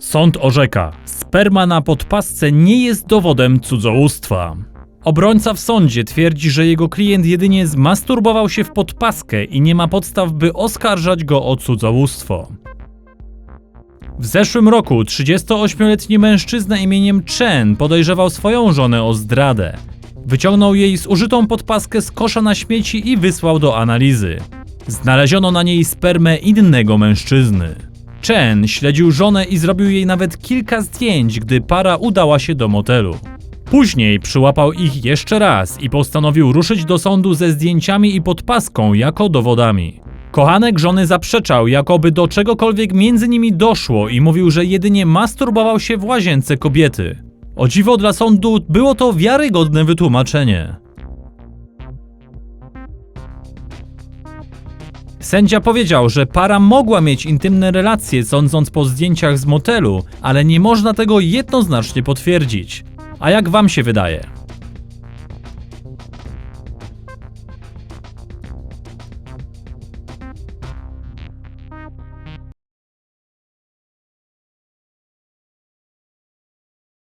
Sąd orzeka: sperma na podpasce nie jest dowodem cudzołóstwa. Obrońca w sądzie twierdzi, że jego klient jedynie zmasturbował się w podpaskę i nie ma podstaw, by oskarżać go o cudzołóstwo. W zeszłym roku 38-letni mężczyzna imieniem Chen podejrzewał swoją żonę o zdradę. Wyciągnął jej zużytą podpaskę z kosza na śmieci i wysłał do analizy. Znaleziono na niej spermę innego mężczyzny. Chen śledził żonę i zrobił jej nawet kilka zdjęć, gdy para udała się do motelu. Później przyłapał ich jeszcze raz i postanowił ruszyć do sądu ze zdjęciami i podpaską jako dowodami. Kochanek żony zaprzeczał, jakoby do czegokolwiek między nimi doszło i mówił, że jedynie masturbował się w łazience kobiety. O dziwo dla sądu było to wiarygodne wytłumaczenie. Sędzia powiedział, że para mogła mieć intymne relacje, sądząc po zdjęciach z motelu, ale nie można tego jednoznacznie potwierdzić. A jak wam się wydaje?